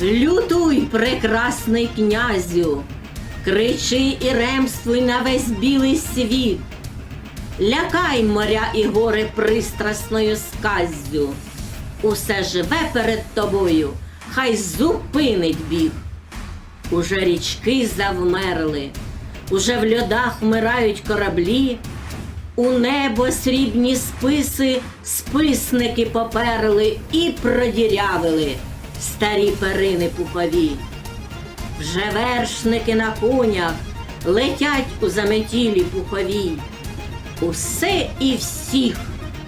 Лютуй, прекрасний князю, кричи і ремствуй на весь білий світ. Лякай моря і гори пристрасною сказзю. Усе живе перед тобою, хай зупинить біг. Уже річки завмерли, уже в льодах вмирають кораблі, у небо срібні списи списники поперли і продірявили старі перини пухові. Вже вершники на конях летять у заметілі пуховій. Усе і всіх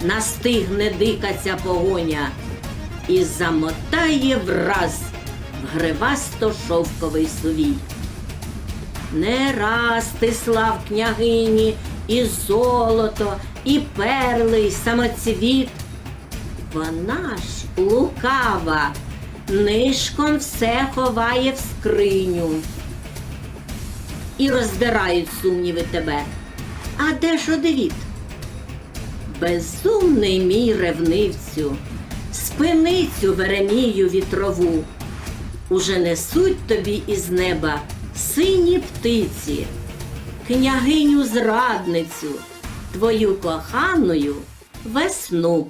настигне дика ця погоня і замотає враз в гривасто шовковий сувій. Не раз ти слав княгині і золото, і перли, і самоцвіт. Вона ж лукава, нишком все ховає в скриню. І роздирають сумніви тебе. А де ж одевіт? Безумний мій ревнивцю, спини цю Веремію вітрову. Уже несуть тобі із неба сині птиці, княгиню зрадницю, твою коханою весну.